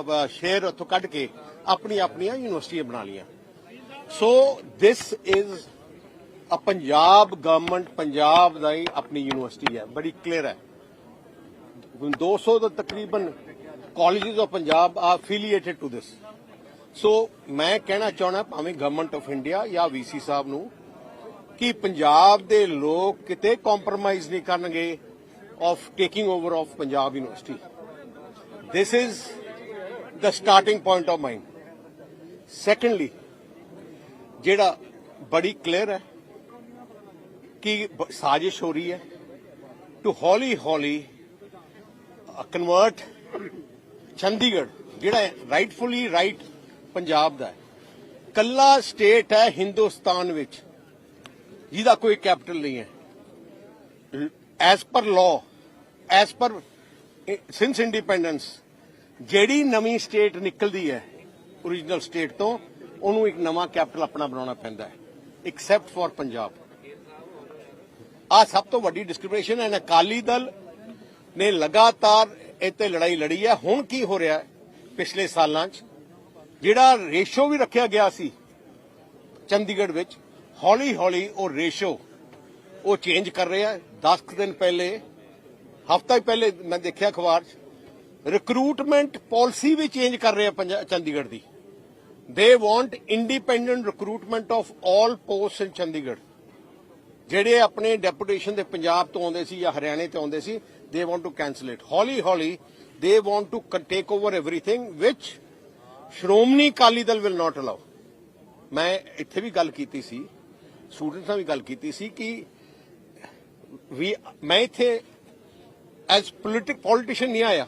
Share ਉੱਥੋਂ ਕੱਢ ਕੇ ਆਪਣੀ ਆਪਣੀਆਂ ਯੂਨੀਵਰਸਿਟੀਆਂ ਬਣਾ ਲੀਆਂ so this is a Punjab government Punjab ਦਾ ਹੀ ਆਪਣੀ ਯੂਨੀਵਰਸਿਟੀ ਹੈ। ਬੜੀ ਕਲੀਅਰ ਹੈ। 200 ਤੋਂ ਤਕਰੀਬਨ ਕਾਲਜਸ ਆਫ ਪੰਜਾਬ ਆ ਅਫੀਲੀਏਟਡ ਟੂ ਦਿਸ ਸੋ ਮੈਂ ਕਹਿਣਾ ਚਾਹਣਾ ਭਾਵੇਂ ਗਵਰਨਮੈਂਟ ਆਫ ਇੰਡੀਆ ਜਾਂ ਵੀਸੀ ਸਾਹਿਬ ਨੂੰ ਕਿ ਪੰਜਾਬ ਦੇ ਲੋਕ ਕਿਤੇ ਕੰਪਰੋਮਾਈਜ਼ ਨਹੀਂ ਕਰਨਗੇ of taking over of Punjab university this is the starting point of mine. Secondly ਜਿਹੜਾ ਬੜੀ ਕਲੀਅਰ ਹੈ ਕਿ ਸਾਜ਼ਿਸ਼ ਹੋ ਰਹੀ ਹੈ ਟੂ ਹੌਲੀ ਹੌਲੀ ਕਨਵਰਟ ਚੰਡੀਗੜ੍ਹ ਜਿਹੜਾ ਰਾਈਟਫੁਲੀ ਰਾਈਟ ਪੰਜਾਬ ਦਾ ਹੈ ਕੱਲਾ ਸਟੇਟ ਹੈ ਹਿੰਦੁਸਤਾਨ ਵਿੱਚ ਜਿਹਦਾ ਕੋਈ ਕੈਪੀਟਲ ਨਹੀਂ ਹੈ as per law as per since independence ਜਿਹੜੀ ਨਵੀਂ ਸਟੇਟ ਨਿਕਲਦੀ ਹੈ origignal ਸਟੇਟ ਤੋਂ, ਉਹਨੂੰ ਇੱਕ ਨਵਾਂ ਕੈਪੀਟਲ ਆਪਣਾ ਬਣਾਉਣਾ ਪੈਂਦਾ ਹੈ ਐਕਸੈਪਟ ਫॉर ਪੰਜਾਬ। ਆ ਸਭ ਤੋਂ ਵੱਡੀ ਡਿਸਕ੍ਰਿਮੀਨੇਸ਼ਨ ਹੈ, ਅਕਾਲੀ ਦਲ ਨੇ ਲਗਾਤਾਰ ਇੱਥੇ ਲੜਾਈ ਲੜੀ ਹੈ। ਹੁਣ ਕੀ ਹੋ ਰਿਹਾ ਪਿਛਲੇ ਸਾਲਾਂ 'ਚ? ਜਿਹੜਾ ਰੇਸ਼ੋ ਵੀ ਰੱਖਿਆ ਗਿਆ ਸੀ, ਚੰਡੀਗੜ੍ਹ ਵਿੱਚ ਹੌਲੀ ਹੌਲੀ ਉਹ ਰੇਸ਼ੋ, ਉਹ ਚੇਂਜ ਕਰ ਰਿਹਾ ਹੈ। 10 ਕੁ ਦਿਨ ਪਹਿਲੇ, ਹਫਤਾ ਹੀ ਪਹਿਲੇ ਮੈਂ ਦੇਖਿਆ ਅਖਬਾਰ 'ਚ ਰਿਕਰੂਟਮੈਂਟ ਪਾਲਿਸੀ ਵੀ ਚੇਂਜ ਕਰ ਰਿਹਾ ਪੰਜਾ- ਚੰਡੀਗੜ੍ਹ ਦੀ they want independent recruitment of 올 post in Chandigarh ਜਿਹੜੇ ਆਪਣੇ ਡੈਪੂਟੇਸ਼ਨ ਦੇ ਪੰਜਾਬ ਤੋਂ ਆਉਂਦੇ ਸੀ ਜਾਂ ਹਰਿਆਣੇ ਤੋਂ ਆਉਂਦੇ ਸੀ ਦੇ ਵਾਂਟ ਟੂ ਕੈਨਸਲ ਇਟ ਹੌਲੀ ਹੌਲੀ they want to take over everything which Shiromani Akali Dal will not allow ਮੈਂ ਇੱਥੇ ਵੀ ਗੱਲ ਕੀਤੀ ਸੀ ਸਟੂਡੈਂਟਸ ਨਾਲ ਵੀ ਗੱਲ ਕੀਤੀ ਸੀ ਕਿ ਵੀ ਮੈਂ ਇੱਥੇ ਐਜ਼ ਪੋਲਿਟਿਕ ਪੋਲੀਟੀਸ਼ੀਅਨ ਨਹੀਂ ਆਇਆ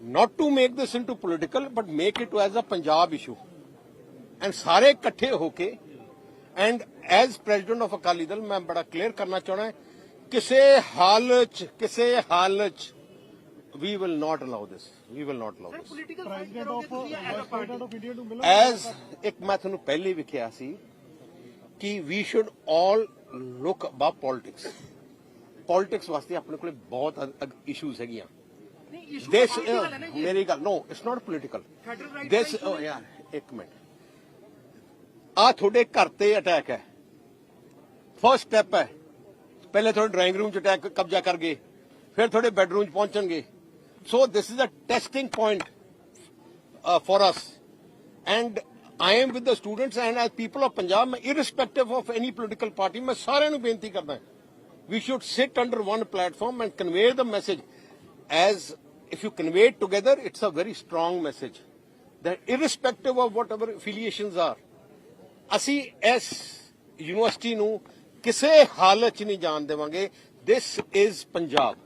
not to make this into political but make it as a punjab issue. And ਸਾਰੇ ਇਕੱਠੇ ਹੋ ਕੇ and as president of Akali Dal ਮੈਂ ਬੜਾ ਕਲੀਅਰ ਕਰਨਾ ਚਾਹਣਾ ਕਿਸੇ ਹਾਲਤ ਚ ਕਿਸੇ ਹਾਲਤ ਚ we will not allow this. We will not allow this. As ਇੱਕ ਮੈਂ ਤੁਹਾਨੂੰ ਪਹਿਲੇ ਵੀ ਕਿਹਾ ਸੀ ਕਿ we should all look above politics politics ਵਾਸਤੇ ਆਪਣੇ ਕੋਲੇ ਬਹੁਤ ਇਸ਼ੂਜ਼ ਹੈਗੀਆਂ this uh, ਮੇਰੀ ਗੱਲ no it's not political this oh yeah ਇੱਕ ਮਿੰਟ ਆ ਤੁਹਾਡੇ ਘਰ ਤੇ ਅਟੈਕ ਹੈ ਫਰਸਟ ਸਟੈਪ ਹੈ ਪਹਿਲੇ ਤੁਹਾਡੇ ਡਰਾਇੰਗ ਰੂਮ ਚ ਅਟੈਕ ਕਬਜ਼ਾ ਕਰ ਗਏ ਫਿਰ ਤੁਹਾਡੇ ਬੈਡਰੂਮ ਚ ਪਹੁੰਚਣਗੇ so this is a testing point for us and I am with the students and as people of Punjab irrespective of any political party ਮੈਂ ਸਾਰਿਆਂ ਨੂੰ ਬੇਨਤੀ ਕਰਦਾ we should sit under one platform and convey the message as if you convey it together it's a very strong message that irrespective of whatever affiliations are ਅਸੀਂ ਇਸ university ਨੂੰ ਕਿਸੇ ਹਾਲਤ 'ਚ ਨਹੀਂ ਜਾਣ ਦੇਵਾਂਗੇ this is ਪੰਜਾਬ ਮਾਨ ਸਾਹਿਬ ਤੁਹਾਡੀ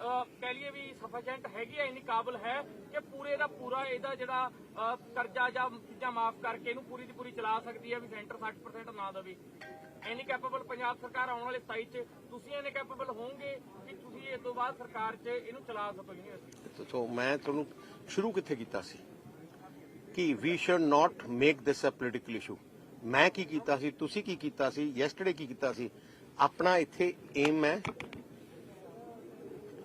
ਕਹਿ ਲਈਏ ਵੀ ਸਫੀਸ਼ੀਐਂਟ ਹੈਗੀ ਹੈ ਇੰਨੀ ਕਾਬਲ ਹੈ ਕਿ ਪੂਰੇ ਦਾ ਪੂਰਾ ਇਹਦਾ ਜਿਹੜਾ ਕਰਜ਼ਾ ਜਾਂ ਚੀਜ਼ਾਂ ਮਾਫ ਕਰਕੇ ਇਹਨੂੰ ਪੂਰੀ ਦੀ ਪੂਰੀ ਚਲਾ ਸਕਦੀ ਹੈ ਵੀ ਸੈਂਟਰ 60% ਨਾ ਦੇਵੇ। ਇੰਨੀ ਕੈਪੇਬਲ ਪੰਜਾਬ ਸਰਕਾਰ ਆਉਣ ਵਾਲੇ 27 ਚ, ਤੁਸੀਂ ਇੰਨੇ ਕੈਪੇਬਲ ਹੋਵੋਗੇ ਕਿ ਤੁਸੀਂ ਇਸ ਤੋਂ ਬਾਅਦ ਸਰਕਾਰ 'ਚ ਇਹਨੂੰ ਚਲਾ ਸਕੋ ਯੂਨੀਵਰਸਿਟੀ ਸੋ ਮੈਂ ਤੁਹਾਨੂੰ ਸ਼ੁਰੂ ਕਿੱਥੇ ਕੀਤਾ ਸੀ? ਕਿ we should not make this a political issue ਮੈਂ ਕੀ ਕੀਤਾ ਸੀ? ਤੁਸੀਂ ਕੀ ਕੀਤਾ ਸੀ? ਯੈਸਟਰਡੇ ਕੀ ਕੀਤਾ ਸੀ? ਆਪਣਾ ਇੱਥੇ ਏਮ ਹੈ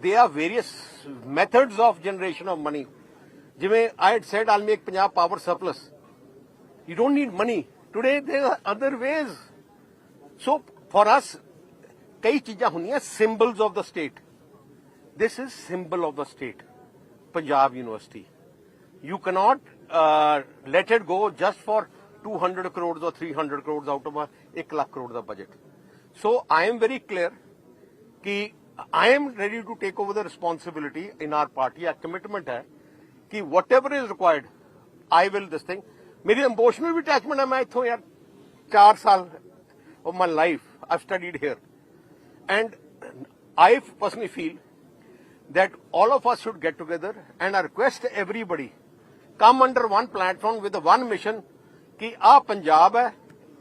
there are various methods of generation of money ਜਿਵੇਂ I had said all make Punjab power surplus You don't need money. Today there are other ways. So for us, ਕਈ ਚੀਜ਼ਾਂ ਹੁੰਦੀਆਂ symbols of the state. This is symbol of the state. Punjab University. You cannot uh, let it go just for 200 crores or 300 crores out of a 1 lakh crore the budget. So I am very clear ਕਿ I am ready to take over the responsibility in our party. Our commitment ਹੈ ਕਿ whatever is required, I will this thing. ਮੇਰੀ emotional ਵੀ attachment ਹੈ ਮੈਂ ਇੱਥੋਂ ਯਾਰ 4 ਸਾਲ of my life I've studied here. And I personally feel that all of us should get together and I request everybody come under one platform with one mission ਕਿ ਆ ਪੰਜਾਬ ਹੈ